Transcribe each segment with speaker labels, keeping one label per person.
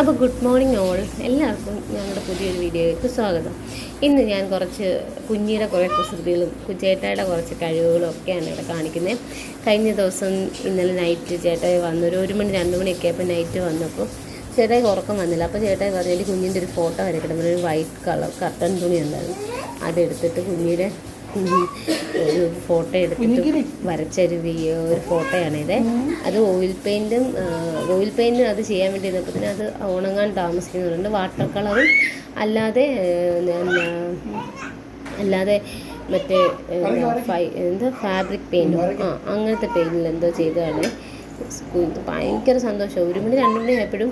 Speaker 1: അപ്പോൾ good morning all എല്ലാവർക്കും ഞങ്ങളുടെ പുതിയൊരു വീഡിയോയിലേക്ക് സ്വാഗതം. ഇന്ന് ഞാൻ കുറച്ച് കുഞ്ഞിയുടെ കുറേ കുസൃതികളും കുച്ചേട്ടായുടെ കുറച്ച് കഴിവുകളും ഒക്കെയാണ് ഇവിടെ കാണിക്കുന്നത് കഴിഞ്ഞ ദിവസം ഇന്നലെ നൈറ്റ് ചേട്ടായി വന്നൊരു ഒരു മണി രണ്ട് മണിയൊക്കെ ആയപ്പോൾ നൈറ്റ് വന്നപ്പോൾ ചേട്ടായി ഉറക്കം വന്നില്ല. അപ്പോൾ ചേട്ടായി പറഞ്ഞു കുഞ്ഞിന്റെ ഒരു ഫോട്ടോ വരയ്ക്കണം. ഒരു വൈറ്റ് കളർ കർട്ടൻ തുണി ഉണ്ടായിരുന്നു അതെടുത്തിട്ട് കുഞ്ഞിയുടെ ഒരു ഫോട്ടോ എടുത്തിട്ട് വരച്ചൊരു ഒരു ഫോട്ടോയാണ് ഇത്. അത് ഓയിൽ പെയിന്റും ഓയിൽ പെയിന്റും അത് ചെയ്യാൻ വേണ്ടി ഇരുന്നപ്പോൾ അത് ഉണങ്ങാൻ താമസിക്കുന്നുണ്ട് വാട്ടർ കളറും അല്ലാതെ അല്ലാതെ മറ്റേ ഫൈ- എന്താ ഫാബ്രിക് പെയിന്റും ആ അങ്ങനത്തെ പെയിന്റിൽ എന്തോ ചെയ്തതാണ്. ഭയങ്കര സന്തോഷം. ഒരു മണി രണ്ട് മണി ആയപ്പോഴും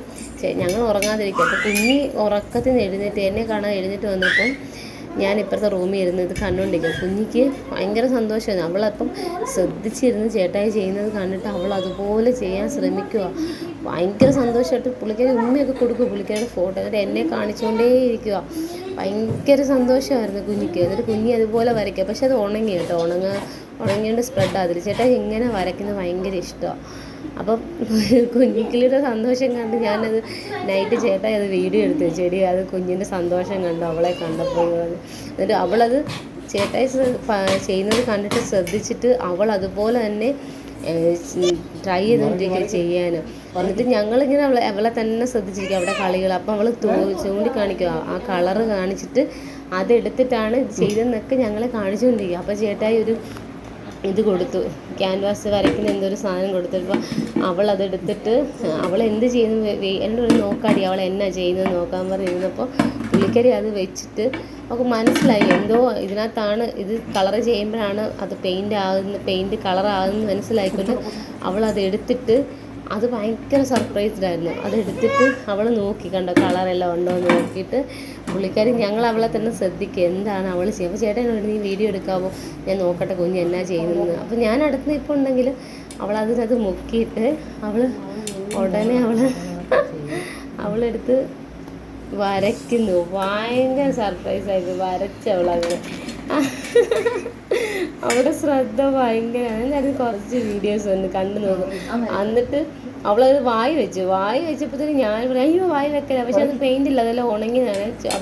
Speaker 1: ഞങ്ങൾ ഉറങ്ങാതിരിക്കും അപ്പോൾ കുഞ്ഞി ഉറക്കത്തിൽ നിന്ന് എഴുന്നേറ്റ് എന്നെ കാണാൻ എഴുന്നേറ്റ് വന്നപ്പം ഞാൻ ഇപ്പുറത്തെ റൂമിൽ ഇരുന്ന് ഇത് കണ്ടുകൊണ്ടിരിക്കും കുഞ്ഞിക്ക് ഭയങ്കര സന്തോഷമായിരുന്നു അവളപ്പം ശ്രദ്ധിച്ചിരുന്ന് ചേട്ടായി ചെയ്യുന്നത് കണ്ടിട്ട് അവൾ അതുപോലെ ചെയ്യാൻ ശ്രമിക്കുക ഭയങ്കര സന്തോഷമായിട്ട് പുള്ളിക്കാരി ഉമ്മയൊക്കെ കൊടുക്കും പുള്ളിക്കാരുടെ ഫോട്ടോ എന്നിട്ട് എന്നെ കാണിച്ചുകൊണ്ടേ ഇരിക്കുക ഭയങ്കര സന്തോഷമായിരുന്നു കുഞ്ഞിക്ക്. എന്നിട്ട് കുഞ്ഞി അതുപോലെ വരയ്ക്കുക പക്ഷെ അത് ഉണങ്ങി കേട്ടോ. ഉണങ്ങ ഉണങ്ങിയോണ്ട് സ്പ്രെഡ് ആതിൽ ചേട്ടാ ഇങ്ങനെ വരയ്ക്കുന്നത് ഭയങ്കര ഇഷ്ടമാണ് അപ്പം കുഞ്ഞിക്കിളിയുടെ സന്തോഷം കണ്ട് ഞാനത് നൈറ്റ് ചേട്ടായി അത് വീഡിയോ എടുത്തു ചെടി അത് കുഞ്ഞിന്റെ സന്തോഷം കണ്ടു അവളെ കണ്ടപ്പോൾ എന്നിട്ട് അവളത് ചേട്ടായി ചെയ്യുന്നത് കണ്ടിട്ട് ശ്രദ്ധിച്ചിട്ട് അവൾ അതുപോലെ തന്നെ ട്രൈ ചെയ്തുകൊണ്ടിരിക്കുക ചെയ്യാൻ എന്നിട്ട് ഞങ്ങളിങ്ങനെ അവളെ അവളെ തന്നെ ശ്രദ്ധിച്ചിരിക്കുക അവിടെ കളികൾ. അപ്പം അവൾ ചൂണ്ടിക്കാണിക്കുക ആ കളറ് കാണിച്ചിട്ട് അതെടുത്തിട്ടാണ് ചെയ്തെന്നൊക്കെ ഞങ്ങളെ കാണിച്ചുകൊണ്ടിരിക്കുക അപ്പോൾ ചേട്ടായി ഒരു ഇത് കൊടുത്തു. ക്യാൻവാസ് വരയ്ക്കുന്ന എന്തൊരു സാധനം കൊടുത്തപ്പോൾ അവൾ അതെടുത്തിട്ട് അവൾ എന്ത് ചെയ്യുന്നു? എന്നോട് നോക്കാടി അവൾ എന്നാ ചെയ്യുന്നത് നോക്കാൻ പറഞ്ഞിരുന്നപ്പോൾ പുള്ളിക്കരി അത് വെച്ചിട്ട് അവൾക്ക് മനസ്സിലായി. എന്തോ ഇതിനകത്താണ് ഇത് കളർ ചെയ്യുമ്പോഴാണ് അത് പെയിന്റ് ആകുന്ന പെയിന്റ് കളറാകുന്നത് മനസ്സിലായിക്കൊണ്ട് അവൾ അത് എടുത്തിട്ട് അത് ഭയങ്കര സർപ്രൈസ്ഡ് ആയിരുന്നു. അതെടുത്തിട്ട് അവൾ നോക്കി കണ്ടോ കളറെല്ലാം ഉണ്ടോ എന്ന് നോക്കിയിട്ട് പുള്ളിക്കാരി ഞങ്ങൾ അവളെ തന്നെ ശ്രദ്ധിക്കുക. എന്താണ് അവൾ ചെയ്യുക? അപ്പോൾ ചേട്ടൻ എന്നോട് നീ വീഡിയോ എടുക്കാമോ ഞാൻ നോക്കട്ടെ കുഞ്ഞ് എന്നാ ചെയ്യുന്നത് അപ്പോൾ ഞാൻ അടുത്ത് ഇപ്പോൾ ഉണ്ടെങ്കിലും അവൾ അതിനത് മുക്കിയിട്ട് അവൾ ഉടനെ അവൾ അവളെടുത്ത് വരയ്ക്കുന്നു. ഭയങ്കര സർപ്രൈസ് ആയിരുന്നു. വരച്ചവളങ്ങനെ അവിടെ ശ്രദ്ധ ഭയങ്കരമാണ്. ഞാൻ കുറച്ച് വീഡിയോസ് വന്ന് കണ്ടു നോക്കും. എന്നിട്ട് അവളത് വായി വെച്ചു. വായി വെച്ചപ്പോഴത്തേക്ക് ഞാൻ പറഞ്ഞു അയ്യോ വായി വെക്കല പക്ഷെ അത് പെയിന്റ് ഇല്ല അതെല്ലാം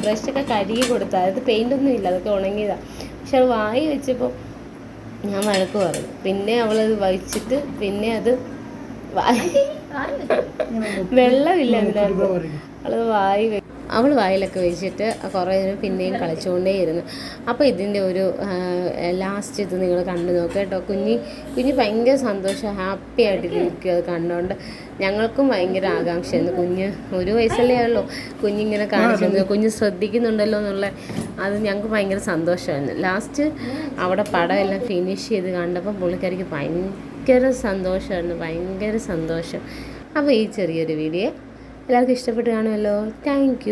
Speaker 1: ബ്രഷ് ഒക്കെ കഴുകി കൊടുത്താൽ അത് പെയിന്റ് ഒന്നും ഇല്ല അതൊക്കെ ഉണങ്ങിയതാ. പക്ഷെ അത് വായി വെച്ചപ്പോൾ ഞാൻ വഴക്ക് പറഞ്ഞു. പിന്നെ അവളത് വഹിച്ചിട്ട് പിന്നെ അത് വായി വെള്ളമില്ല അതിനകത്ത്. അവളത് വായി വെ- അവൾ വായിലൊക്കെ വെച്ചിട്ട് കുറേ നേരം പിന്നെയും കളിച്ചുകൊണ്ടേയിരുന്നു അപ്പോൾ ഇതിന്റെ ഒരു ലാസ്റ്റ് ഇത് നിങ്ങൾ കണ്ടു നോക്കുക കേട്ടോ. കുഞ്ഞി കുഞ്ഞ് ഭയങ്കര സന്തോഷം ഹാപ്പി ആയിട്ടിരിക്കും അത് കണ്ടുകൊണ്ട് ഞങ്ങൾക്കും ഭയങ്കര ആകാംക്ഷയായിരുന്നു. കുഞ്ഞ് ഒരു വയസ്സല്ലേ ഉള്ളൂ കുഞ്ഞിങ്ങനെ കാണിച്ചു കുഞ്ഞ് ശ്രദ്ധിക്കുന്നുണ്ടല്ലോ എന്നുള്ള അത് ഞങ്ങൾക്ക് ഭയങ്കര സന്തോഷമായിരുന്നു. ലാസ്റ്റ് അവിടെ പടമെല്ലാം ഫിനിഷ് ചെയ്ത് കണ്ടപ്പോൾ പുള്ളിക്കാരിക്ക് ഭയങ്കര സന്തോഷമായിരുന്നു. ഭയങ്കര സന്തോഷം. അപ്പോൾ ഈ ചെറിയൊരു വീഡിയോ എല്ലാവർക്കും ഇഷ്ടപ്പെട്ട് കാണുമല്ലോ. താങ്ക്